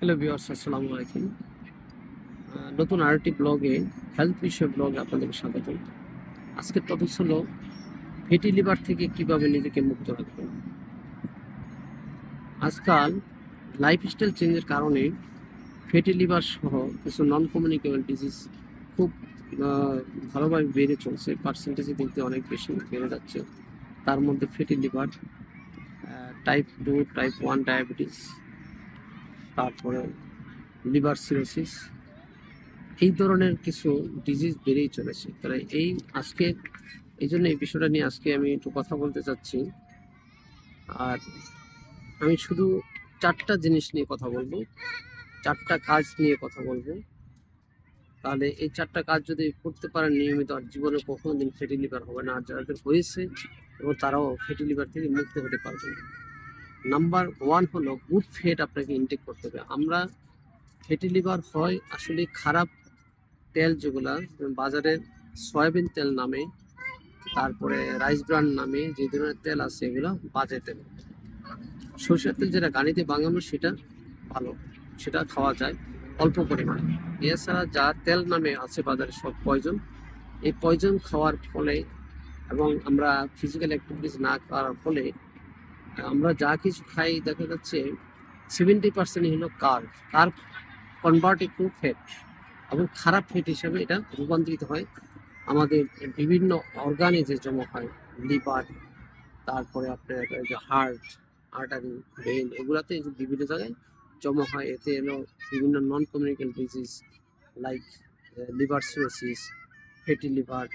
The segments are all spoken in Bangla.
হ্যালো ভিউয়ার্স আসসালামু আলাইকুম নতুন আরেকটি ব্লগে হেলথ বিষয় ব্লগে আপনাদেরকে স্বাগত আজকের টপিক হলো ফেটি লিভার থেকে কীভাবে নিজেকে মুক্ত রাখবেন। আজকাল লাইফস্টাইল চেঞ্জের কারণে ফেটি লিভার সহ কিছু নন কমিউনিকেবল ডিজিজ খুব ভালোভাবে বেড়ে চলছে। পার্সেন্টেজে দেখতে অনেক বেশি বেড়ে যাচ্ছে। তার মধ্যে fatty liver type two type one diabetes তারপরে লিভার সিরোসিস, এই ধরনের কিছু ডিজিজ বেড়েই চলেছে। তাহলে এই আজকে, এই জন্য এই বিষয়টা নিয়ে আজকে আমি একটু কথা বলতে চাচ্ছি। আর আমি শুধু চারটা জিনিস নিয়ে কথা বলব, চারটা কাজ নিয়ে কথা বলব। তাহলে এই চারটা কাজ যদি করতে পারেন, নিয়মিত, আর জীবনে কখনো দিন ফ্যাটি লিভার হবে না। আর যাদের হয়েছে, এবং তারাও ফ্যাটি লিভার থেকে মুক্ত হতে পারবে নাম্বার ওয়ান হলো গুড ফ্যাট আপনাকে ইনটেক করতে হবে। আমরা ফ্যাটি লিভার হয়, আসলে খারাপ তেল যেগুলা, বাজারে সয়াবিন তেল নামে, তারপরে রাইস ব্রান নামে যে ধরনের তেল আছে এগুলো বাজে তেল। সরষের তেল যেটা গাড়িতে বাঙানো সেটা ভালো, সেটা খাওয়া যায় অল্প পরিমাণে। এছাড়া যা তেল নামে আছে বাজারে সব পয়জন এই পয়জন খাওয়ার ফলে এবং আমরা ফিজিক্যাল অ্যাক্টিভিটিস না করার ফলে আমরা যা কিছু খাই, দেখা যাচ্ছে সেভেন্টি পার্সেন্ট হলো carb carb convert to fat এবং খারাপ ফ্যাট হিসাবে এটা রূপান্তরিত হয়। আমাদের বিভিন্ন অর্গানে যে জমা হয় লিভার তারপরে আপনার যে হার্ট আর্টারি ব্রেন এগুলাতে বিভিন্ন জায়গায় জমা হয়। এতে এলো বিভিন্ন non communicable disease like liver cirrhosis fatty liver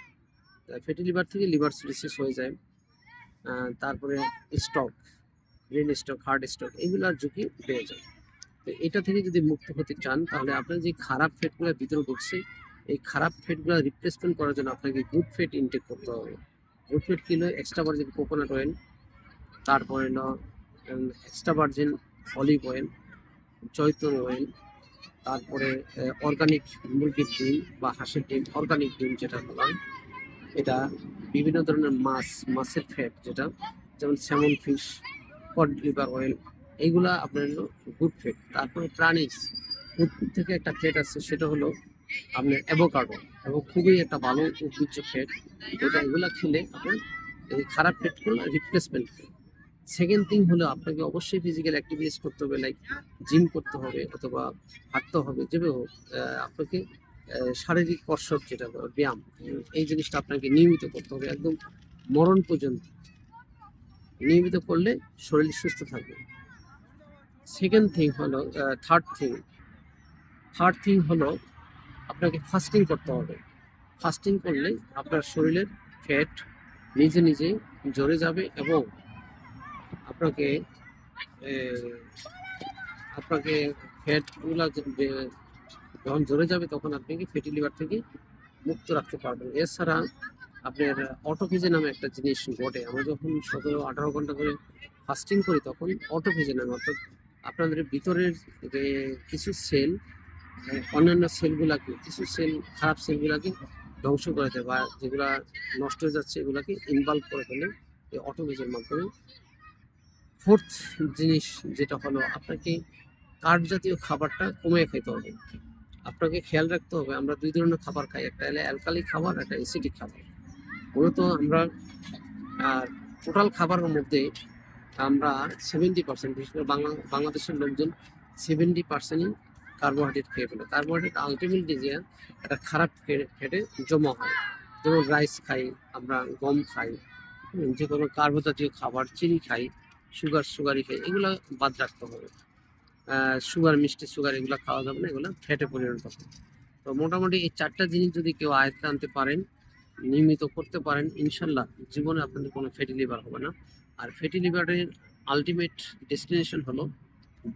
fatty liver থেকে লিভার সিরোসিস হয়ে যায়। তারপরে stroke brain stroke heart stroke এগুলোর ঝুঁকি বেড়ে যায়। তো এটা থেকে যদি মুক্ত হতে চান তাহলে আপনার যে খারাপ ফ্যাটগুলো ভিতরে ঢুকছে এই খারাপ ফ্যাটগুলো রিপ্লেসমেন্ট করার জন্য আপনাকে গুড ফ্যাট ইনটেক করতে হবে। গুড ফ্যাট কি হলো এক্সট্রা ভার্জিন কোকোনাট অয়েল তারপরে হলো এক্সট্রা ভার্জিন অলিভ অয়েল জৈতুন অয়েল তারপরে অর্গানিক মুরগির ডিম বা হাঁসের ডিম অর্গানিক ডিম যেটা বলা হয়, এটা বিভিন্ন ধরনের মাছ, মাছের ফ্যাট যেটা, যেমন salmon fish cod liver oil এইগুলা আপনার হলো গুড ফ্যাট তারপরে প্রাণীজ উদ্ভিদ থেকে একটা ফ্যাট আছে, সেটা হলো আপনার অ্যাভোকাডো এবং খুবই একটা ভালো উদ্ভিজ্জ ফ্যাট যেটা এগুলো খেলে আপনার এই খারাপ ফ্যাটগুলো রিপ্লেসমেন্ট সেকেন্ড থিং হলো আপনাকে অবশ্যই ফিজিক্যাল অ্যাক্টিভিটিস করতে হবে লাইক জিম করতে হবে, অথবা হাঁটতে হবে, যেভাবে হোক আপনাকে শারীরিক কসরত যেটা ব্যায়াম, এই জিনিসটা আপনাকে নিয়মিত করতে হবে। একদম মরণ পর্যন্ত। নিয়মিত করলে শরীর সুস্থ থাকবে। সেকেন্ড থিং হলো থার্ড থিং থার্ড থিং হলো, আপনাকে ফাস্টিং করতে হবে। ফাস্টিং করলে আপনার শরীরের ফ্যাট নিজে নিজে জড়ে যাবে এবং আপনাকে আপনাকে ফ্যাটগুলা যখন জড়ে যাবে তখন আপনাকে ফ্যাটি লিভার থেকে মুক্ত রাখতে পারবেন। এছাড়া আপনার অটোফিজে নামে একটা জিনিস ঘটে আমরা যখন সতেরো, আঠারো ঘণ্টা করে ফাস্টিং করি তখন অটোফিজে নামে, অর্থাৎ আপনাদের ভিতরের যে কিছু সেল অন্যান্য সেলগুলাকে কিছু সেল খারাপ সেলগুলাকে ধ্বংস করে দেয় বা যেগুলা নষ্ট হয়ে যাচ্ছে এগুলাকে ইনভলভ করে ফেলে এই অটোফিজের মাধ্যমে। ফোর্থ জিনিস যেটা হলো, আপনাকে কার্ব জাতীয় খাবারটা কমিয়ে খেতে হবে। আপনাকে খেয়াল রাখতে হবে, আমরা দুই ধরনের খাবার খাই। একটা হলো অ্যালকালি খাবার, একটা অ্যাসিডিক খাবার। মূলত আমরা, আর টোটাল খাবারের মধ্যে আমরা সেভেন্টি পার্সেন্ট বিশেষ করে বাংলা, বাংলাদেশের লোকজন সেভেন্টি পার্সেন্টই কার্বোহাইড্রেট খেয়ে ফেলে। কার্বোহাইড্রেট আলটিমেটলি যে একটা খারাপ ফেটে জমা হয়। যেমন রাইস খাই, আমরা গম খাই, যে কোনো কার্বো জাতীয় খাবার, চিনি খাই সুগার সুগারি খাই, এগুলো বাদ রাখতে হবে। সুগার মিষ্টি সুগার এগুলো খাওয়া যাবে না, এগুলো ফ্যাটে পরিণত হবে। তো মোটামুটি এই চারটা জিনিস যদি কেউ আয়ত্তে আনতে পারেন, নিয়মিত করতে পারেন, ইনশাল্লাহ জীবনে আপনাদের কোনো ফ্যাটি লিভার হবে না। আর ফ্যাটি লিভারের আলটিমেট ডেস্টিনেশন হলো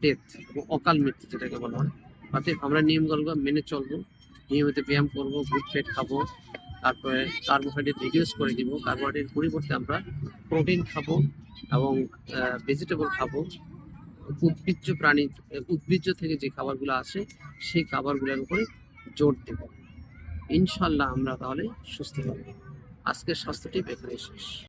ডেথ এবং অকাল মৃত্যু যেটাকে বলা হয়। অতএব আমরা নিয়মগুলো মেনে চলবো, নিয়মিত ব্যায়াম করব গুড ফ্যাট খাব, তারপরে কার্বোহাইড্রেট রিডিউস করে দিব কার্বোহাইড্রেট পরিবর্তে আমরা প্রোটিন খাব, এবং ভেজিটেবল খাব উদ্ভিজ্জ প্রাণী, উদ্ভিজ্জ থেকে যে খাবারগুলো আসে, সেই খাবারগুলোর উপরে জোর দেব। ইনশাল্লাহ আমরা তাহলে সুস্থ হব। আজকের স্বাস্থ্যটি এখানে শেষ।